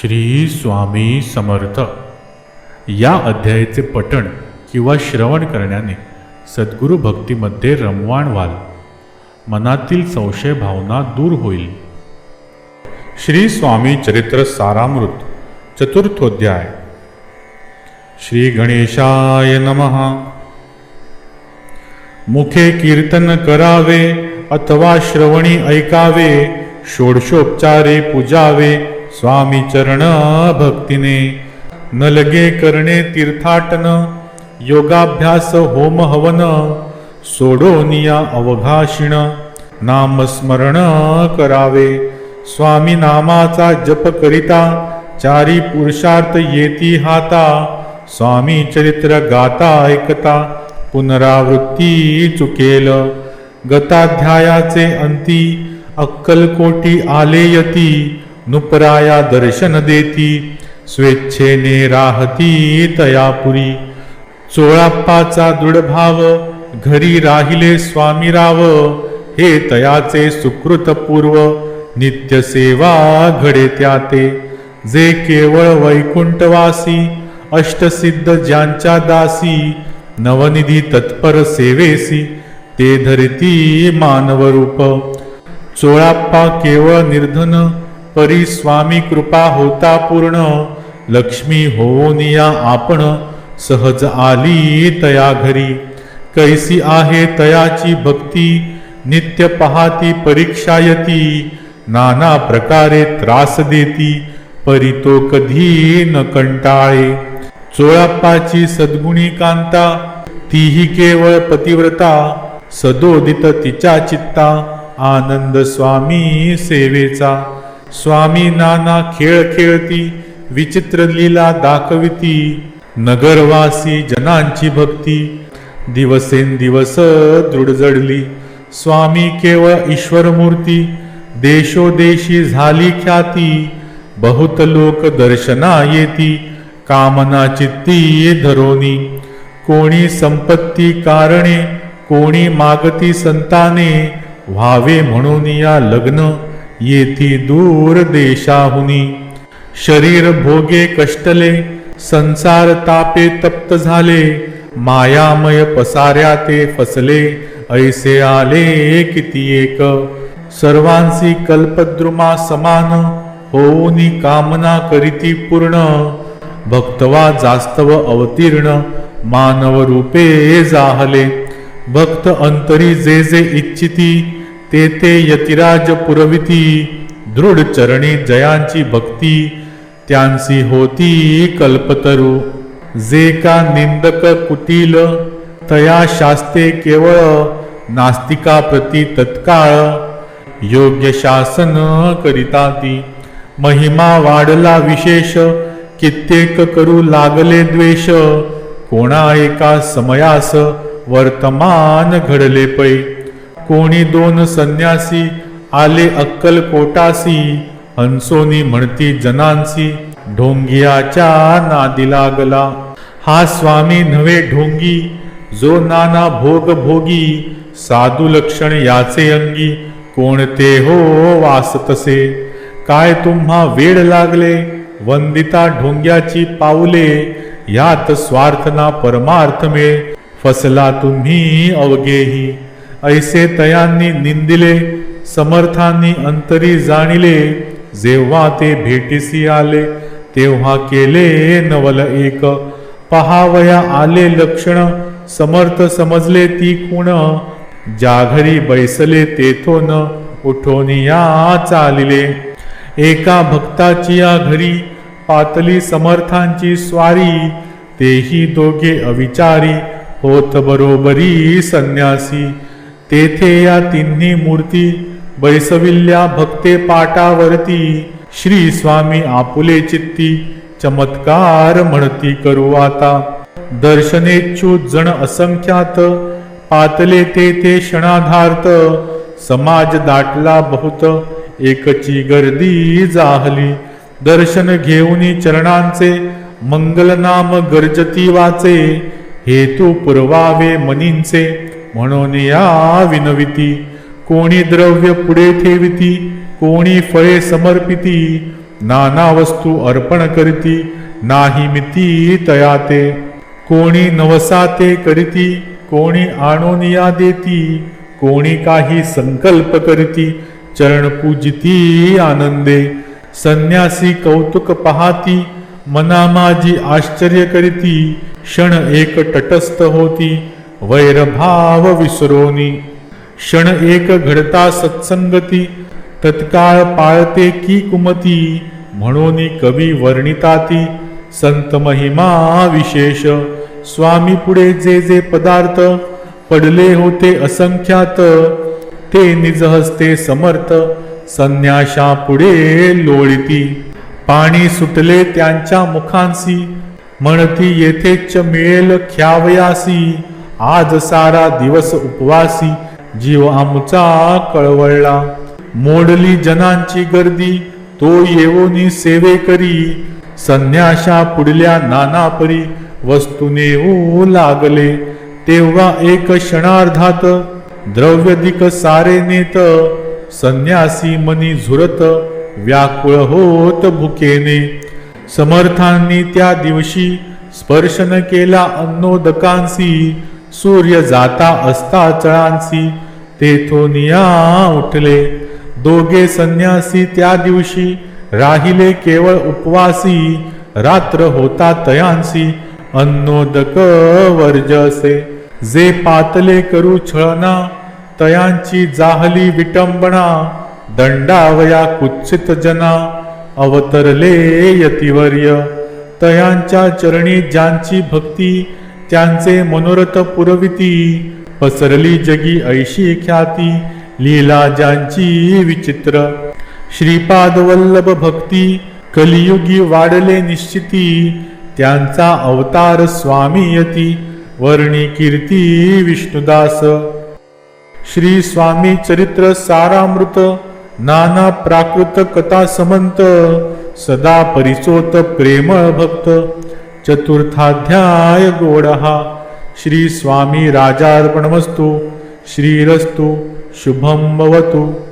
श्री स्वामी समर्थ. या अध्यायाचे पठण किंवा श्रवण करण्याने सद्गुरू भक्तीमध्ये रमवाण व्हाल. मनातील संशय भावना दूर होईल. श्री स्वामी चरित्र सारामृत चतुर्थोध्याय. श्री गणेशाय नमः. मुखे कीर्तन करावे अथवा श्रवणी ऐकावे षोडशोपचारे पूजावे स्वामी चरण भक्तीने न लगे करणे तीर्थाटन योगाभ्यास होम हवन सोडोनिया अवघाषिण नामस्मरण करावे. स्वामी नामाचा जप करिता चारी पुरुषार्थ येती हाता. स्वामी चरित्र गाता ऐकता पुनरावृत्ती चुकेल. गताध्यायाचे अंती अक्कलकोटी आले यती. नुपराया दर्शन देती स्वेच्छेने राहती तयापुरी. चोळाप्पाचा दृढभाव घरी राहिले स्वामीराव. हे तयाचे सुकृतपूर्व नित्यसेवा नित्य सेवा घडे त्याते. जे केवळ वैकुंठवासी अष्टसिद्ध ज्यांच्या दासी नवनिधी तत्पर सेवेसी ते धरती मानव रूप चोळाप्पा केवळ निर्धन परी स्वामी कृपा होता पूर्ण. लक्ष्मी होनिया आपण. सहज आली तया घरी. कैसी आहे तयाची भक्ती. नित्य पहाती परीक्षायती नाना प्रकारे त्रास देती. परी तो कधी न कंटाळे. चोळाप्पाची सद्गुणी कांता. तीही केवळ पतिव्रता. सदोदित तिच्या चित्ता. आनंद स्वामी सेवेचा. स्वामी नाना खेळ खेळती विचित्र लीला दाखविती. नगरवासी जनांची भक्ती दिवसेंदिवस दृढ जडली. स्वामी केवळ ईश्वर मूर्ती देशोदेशी झाली ख्याती. बहुत लोक दर्शना येती कामना चित्ती धरोनी. कोणी संपत्ती कारणे कोणी मागती संताने व्हावे म्हणून या लग्न. येथी दूर देशाहुनी. शरीर भोगे कष्टले संसार तापे तप्त झाले. मायामय पसाऱ्या ते फसले ऐसे आले किती एक. सर्वांसी कल्पद्रुमा समान होऊनी कामना करीती पूर्ण. भक्तवा जास्तव अवतीर्ण मानव रूपे जाहले. भक्त अंतरी जे जे इच्छिती ते ते यतिराज पुरविती दृढ चरणी जयांची भक्ती त्यांची होती कल्पतरू. जे का निंदक कुटील तया शास्ते केवळ नास्तिका प्रती तत्काळ. योग्य शासन करिता ती महिमा वाढला विशेष कित्येक करू लागले द्वेष. कोणा एका समयास वर्तमान घडले पै. कोणी दोन संन्यासी आले अक्कल कोटासी हंसोनी म्हणती जनांसी ढोंगियाच्या नादी लागला. हा स्वामी नव्हे ढोंगी जो नाना भोग भोगी साधू लक्षण याचे अंगी कोणते हो वास तसे काय तुम्हा वेळ लागले? वंदिता ढोंग्याची पाऊले यात स्वार्थ ना परमार्थ मिळे. फसला तुम्ही अवघेही. ऐसे तयांनी निंदिले समर्थांनी अंतरी जाणिले जेव्हा ते भेटीसी आले तेव्हा केले नवल एक. पहावया आले लक्षण समर्थ समजले ती कुण ज्या घरी बैसले तेथोन उठोन या चालिले. एका भक्ताची या घरी पातली समर्थांची स्वारी तेही दोघे अविचारी होत बरोबरी संन्यासी. तेथे या तिन्ही मूर्ती बैसविल्या भक्ते पाटावरती श्री स्वामी आपुले चित्ती चमत्कार म्हणती करू आता. दर्शनेच्छू जण असंख्यात पातले ते ते क्षणाधार्थ समाज दाटला बहुत एकची गर्दी जाहली. दर्शन घेऊनी चरणांचे मंगलनाम गर्जती वाचे. हेतू पुरवावे मनींचे. म्हणून या विनविती. कोणी द्रव्य पुढे ठेविती कोणी फळे समर्पिती. नाना वस्तू अर्पण करीती नाही मिती तयाते. कोणी नवसाते करीती कोणी आणोनिया देती. कोणी काही संकल्प करीती चरण पूजिती आनंदे. संन्यासी कौतुक पहाती मना माझी आश्चर्य करीती. क्षण एक तटस्थ होती वैरभाव विसरोनी. क्षण एक घडता सत्संगती तत्काळ पाळते की कुमती म्हणून कवी वर्णिताती संत महिमा विशेष. स्वामी पुढे जे जे पदार्थ पडले होते असंख्यात ते निजहस्ते समर्थ संन्याशा पुढे लोळिती. पाणी सुटले त्यांच्या मुखांसी म्हणती येथेच मिळेल ख्यावयासी. आज सारा दिवस उपवासी जीव आमचा कळवळला. मोडली जनांची गर्दी तो येवोनी सेवे करी. संन्याशा पुढल्या नाना परी वस्तू लागले. तेव्हा एक क्षणार्धात द्रव्यदिक सारे नेत संन्यासी मनी झुरत व्याकुळ होत भुकेने. समर्थांनी त्या दिवशी स्पर्शन केला अन्नोदकांसी. सूर्य जाता असता चळांसी तेथोनिया उठले. दोघे संन्यासी त्या दिवशी राहिले केवळ उपवासी रात्र होता तयांसी अन्नोदक वर्जसे. जे पातले करू छळना तयांची जाहली विटंबना दंडावया कुच्छित जना अवतरले यतिवर्य. तयांच्या चरणी ज्यांची भक्ती त्यांचे मनोरथ पुरविती पसरली जगी ऐशी ख्याती लीला ज्यांची विचित्र. श्रीपाद वल्लभ भक्ती कलियुगी वाढले निश्चिती त्यांचा अवतार स्वामी यती वर्णी कीर्ती विष्णुदास. श्री स्वामी चरित्र सारामृत नाना प्राकृत कथा समंत सदा परिचोत प्रेमळ भक्त. चतुर्थाध्याय गोडहा श्री स्वामी राजार्पणमस्तु. श्रीरस्तु. शुभम भवतु.